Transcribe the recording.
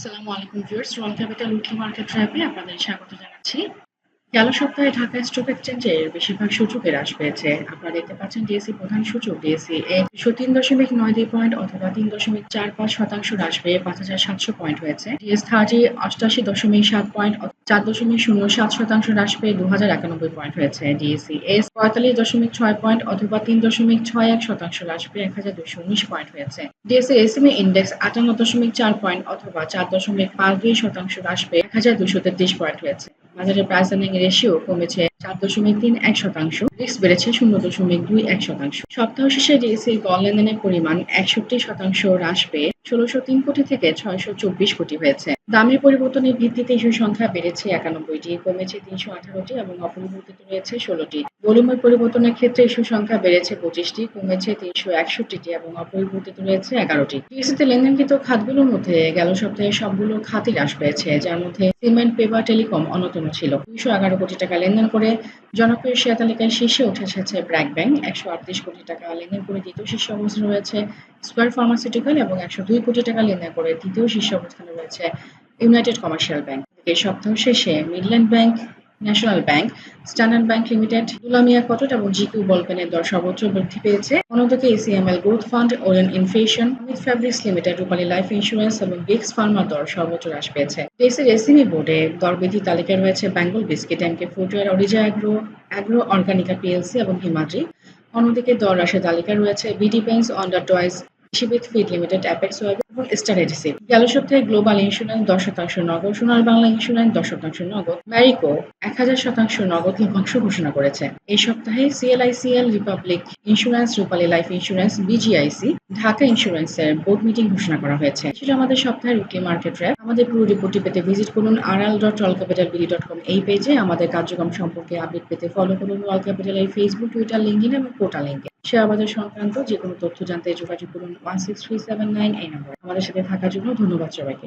আসসালামু আলাইকুম ভিউয়ার্স রন ক্যাপিটাল উইকলি মার্কেট ট্র্যাপে আপনাদের স্বাগত জানাচ্ছি। গেল সপ্তাহে ঢাকা স্টক এক্সচেঞ্জের বেশিরভাগ সূচকে হ্রাস পেয়েছে। আপনারা দেখতে পাচ্ছেন ডিএসসি প্রধান সূচক ডিএসসি একশো তিন দশমিক নয় দুই পয়েন্ট অথবা তিন দশমিক চার পাঁচ শতাংশ হ্রাস পেয়ে পাঁচ হাজার সাতশো পয়েন্ট হয়েছে। ডিএস থার্টি অষ্টাশি দশমিক সাত পয়েন্ট চার দশমিক শূন্য সাত শতাংশ হ্রাস পেয়ে দু হাজার একানব্বই পয়েন্ট হয়েছে। ডিএসসি এস পঁয়তাল্লিশ দশমিক ছয় পয়েন্ট অথবা তিন দশমিক ছয় এক শতাংশ হ্রাস পেয়ে এক হাজার দুশো উনিশ পয়েন্ট হয়েছে। ডিএসসি এসএমই ইন্ডেক্স আটান্ন দশমিক চার পয়েন্ট অথবা চার দশমিক পাঁচ দুই শতাংশ হ্রাস পেয়ে এক হাজার দুশো তেত্রিশ পয়েন্ট হয়েছে। বাজারে প্রাইস আর্নিং রেশিও কমেছে চার দশমিক তিন এক শতাংশ। রিক্স বেড়েছে শূন্য দশমিক দুই এক শতাংশ। সপ্তাহ শেষে ডিএসসি গড় লেনদেনের পরিমাণ একষট্টি শতাংশ হ্রাস পেয়ে ষোলোশো তিন কোটি থেকে ছয়শো চব্বিশ কোটি হয়েছে। দামের পরিবর্তনের ভিত্তিতে ইস্যু সংখ্যা বেড়েছে একানব্বইটি, কমেছে তিনশো আঠারোটি এবং অপরিবর্তিত রয়েছে ষোলোটি। ভলিউমের পরিবর্তনের ক্ষেত্রে ইস্যু সংখ্যা বেড়েছে পঁচিশটি, কমেছে তিনশো একষট্টিটি এবং অপরিবর্তিত রয়েছে এগারোটি। ডিএসসিতে লেনদেনকৃত খাতগুলোর মধ্যে গেল সপ্তাহে সবগুলো খাতই হ্রাস পেয়েছে, যার মধ্যে সিমেন্ট, পেপার, টেলিকম অন্যতম ছিল। দুইশো এগারো কোটি টাকা লেনদেন করে জনপ্রিয় শেয়ার তালিকায় শীর্ষে উঠে এসেছে ব্র্যাক ব্যাংক, একশো আটত্রিশ কোটি টাকা লেনদেন করে দ্বিতীয় শীর্ষ অবস্থানে রয়েছে স্কোয়ার ফার্মাসিউটিক্যাল এবং একশো দুই কোটি টাকা লেনদেন করে তৃতীয় শীর্ষ অবস্থানে রয়েছে ইউনাইটেড কমার্শিয়াল ব্যাংক। সপ্তাহ শেষে Midland bank national bank. Standard bank limited. Dulamia cotton এবং জিকিউ বলপেনের দর সর্বোচ্চ বৃদ্ধি পেয়েছে। অন্যদিকে ACML growth fund Orion infusion Amit fabrics limited, Rupali life insurance এবং বিক্স ফার্মার দর সর্বোচ্চ হ্রাস পেয়েছে। দেশের এসিমি বোর্ডে দরবৃদ্ধি তালিকায় রয়েছে বেঙ্গল বিস্কিট এমকে ফুটওয়্যার অরিজা অ্যাগ্রো অ্যাগ্রো অর্গানিকা পিএলসি এবং হিমাদ্রি অন্যদিকে দর হ্রাসের তালিকা রয়েছে বিডি পেন্স অন্ডার টয়েস শিবিত ফিড লিমিটেড অ্যাপেক্স ওয়েব এবং স্টার এডিসি। গেল সপ্তাহে গ্লোবাল ইন্স্যুরেন্স দশ শতাংশ নগদ সোনার বাংলা ইন্স্যুরেন্স দশ শতাংশ নগদ, ম্যারিকো এক হাজার শতাংশ নগদ লভ্যাংশ ঘোষণা করেছে। এই সপ্তাহে CLICL republic insurance, Rupali life insurance, BGIC, Dhaka ইন্স্যুরেন্সের বোর্ড মিটিং ঘোষণা করা হয়েছে। ছিল আমাদের সপ্তাহের উইকলি মার্কেট র্যাপ আমাদের পুরো রিপোর্টটি পেতে ভিজিট করুন RL dot all capital BD dot com এই পেজে। আমাদের কার্যক্রম সম্পর্কে আপডেট পেতে ফলো করুন অল ক্যাপিটালের ফেসবুক টুইটার লিঙ্কডিন এবং পোর্টাল লিঙ্কে। শেয়ারবাজার সংক্রান্ত যে কোনো তথ্য জানতে যোগাযোগ করুন one six three seven nine এই নম্বর আমাদের সাথে থাকার জন্য ধন্যবাদ সবাইকে।